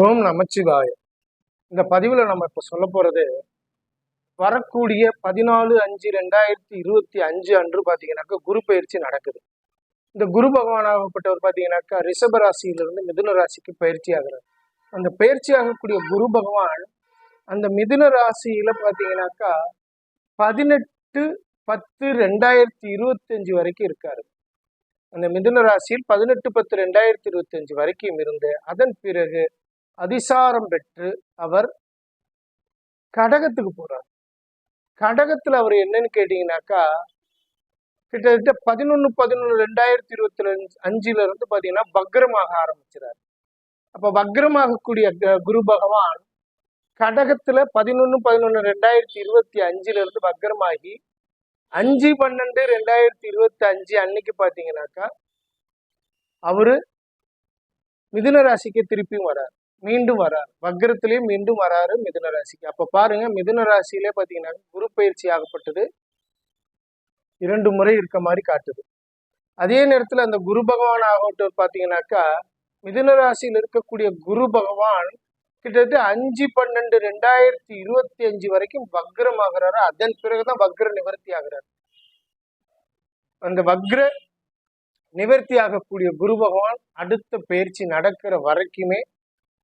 ஓம் நமச்சிவாய. இந்த பதிவில் நம்ம இப்போ சொல்ல போகிறது வரக்கூடிய பதினாலு அஞ்சு ரெண்டாயிரத்தி இருபத்தி அஞ்சு அன்று பார்த்தீங்கன்னாக்கா குரு பயிற்சி நடக்குது. இந்த குரு பகவானாகப்பட்டவர் பார்த்தீங்கன்னாக்கா ரிஷப ராசியிலிருந்து மிதுன ராசிக்கு பயிற்சி ஆகிறார். அந்த பயிற்சி ஆகக்கூடிய குரு பகவான் அந்த மிதுன ராசியில் பார்த்தீங்கன்னாக்கா பதினெட்டு பத்து ரெண்டாயிரத்தி இருபத்தஞ்சு வரைக்கும் இருக்காரு. அந்த மிதுன ராசியில் பதினெட்டு பத்து ரெண்டாயிரத்தி இருபத்தஞ்சு வரைக்கும் இருந்து அதன் பிறகு அதிசாரம் பெற்று அவர் கடகத்துக்கு போறார். கடகத்துல அவர் என்னன்னு கேட்டீங்கன்னாக்கா கிட்டத்தட்ட பதினொன்னு பதினொன்று ரெண்டாயிரத்தி இருபத்தி அஞ்சு அஞ்சுல இருந்து பாத்தீங்கன்னா பக்ரமாக ஆரம்பிச்சிடாரு அப்ப பக்ரமாகக்கூடிய குரு பகவான் கடகத்துல பதினொன்னு பதினொன்னு ரெண்டாயிரத்தி இருபத்தி அஞ்சுல இருந்து பக்ரமாகி அஞ்சு பன்னெண்டு ரெண்டாயிரத்தி இருபத்தி அஞ்சு அன்னைக்கு பாத்தீங்கன்னாக்கா அவரு மிதுன ராசிக்கு திருப்பியும் வரார். மீண்டும் வராரு. வக்கரத்திலேயே மீண்டும் வராரு மிதுன ராசிக்கு. அப்ப பாருங்க மிதுன ராசியிலே பாத்தீங்கன்னா குரு பயிற்சி ஆகப்பட்டது. இரண்டு முறை இருக்க மாதிரி காட்டுது. அதே நேரத்துல அந்த குரு பகவான் ஆகட்டும் பாத்தீங்கன்னாக்கா மிதுன ராசியில் இருக்கக்கூடிய குரு பகவான் கிட்டத்தட்ட அஞ்சு பன்னெண்டு ரெண்டாயிரத்தி இருபத்தி அஞ்சு வரைக்கும் வக்ரம் ஆகிறாரு. அதன் பிறகுதான் வக்ர நிவர்த்தி ஆகிறாரு. அந்த வக்ர நிவர்த்தி ஆகக்கூடிய குரு பகவான் அடுத்த பயிற்சி நடக்கிற வரைக்குமே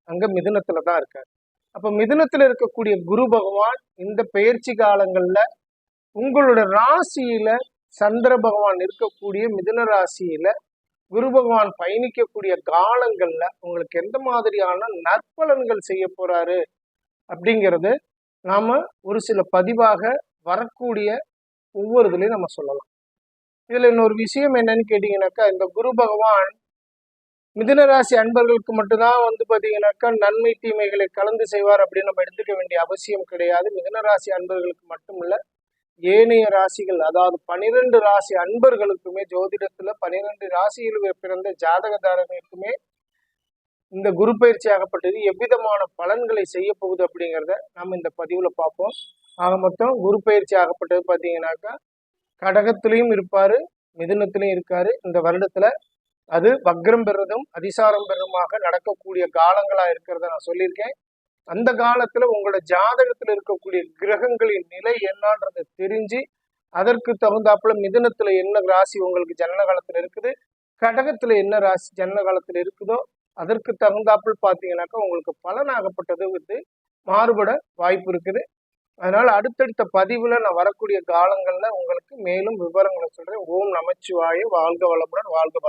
அங்க மிதுனத்துல தான் இருக்காரு. அப்ப மிதுனத்துல இருக்கக்கூடிய குரு பகவான் இந்த பயிற்சி காலங்கள்ல உங்களோட ராசியில சந்திர பகவான் இருக்கக்கூடிய மிதுன ராசியில குரு பகவான் பயணிக்கக்கூடிய காலங்கள்ல உங்களுக்கு எந்த மாதிரியான நற்பலன்கள் செய்ய போறாரு அப்படிங்கிறது நாம ஒரு சில பதிவாக வரக்கூடிய ஒவ்வொரு இதுலையும் நம்ம சொல்லலாம். இதுல இன்னொரு விஷயம் என்னன்னு கேட்டீங்கன்னாக்கா இந்த குரு பகவான் மிதுனராசி அன்பர்களுக்கு மட்டும்தான் வந்து பார்த்தீங்கன்னாக்கா நன்மை தீமைகளை கலந்து செய்வார் அப்படின்னு நம்ம எடுத்துக்க வேண்டிய அவசியம் கிடையாது. மிதுனராசி அன்பர்களுக்கு மட்டும் ஏனைய ராசிகள் அதாவது பனிரெண்டு ராசி அன்பர்களுக்குமே ஜோதிடத்துல பனிரெண்டு ராசியில் பிறந்த ஜாதகதாரர்களுக்குமே இந்த குரு பயிற்சி ஆகப்பட்டது. எவ்விதமான பலன்களை செய்ய போகுது அப்படிங்கிறத நம்ம இந்த பதிவுல பார்ப்போம். ஆக மொத்தம் குரு பயிற்சி ஆகப்பட்டது பார்த்தீங்கன்னாக்கா கடகத்திலையும் இருப்பாரு மிதுனத்திலையும் இருக்காரு. இந்த வருடத்துல அது வக்ரம் பெறதும் அதிசாரம் பெறதுமாக நடக்கக்கூடிய காலங்களா இருக்கிறத நான் சொல்லியிருக்கேன். அந்த காலத்துல உங்களோட ஜாதகத்துல இருக்கக்கூடிய கிரகங்களின் நிலை என்னன்றதை தெரிஞ்சு அதற்கு தகுந்தாப்புல மிதனத்துல என்ன ராசி உங்களுக்கு ஜனன காலத்துல இருக்குது கடகத்துல என்ன ராசி ஜனன காலத்துல இருக்குதோ அதற்கு தகுந்தாப்புல பாத்தீங்கன்னாக்கா உங்களுக்கு பலனாகப்பட்டது வந்து மாறுபட வாய்ப்பு இருக்குது. அதனால அடுத்தடுத்த பதிவுல நான் வரக்கூடிய காலங்கள்ல உங்களுக்கு மேலும் விவரங்களை சொல்றேன். ஓம் நமச்சிவாய வாழ்க வளமுடன் வாழ்க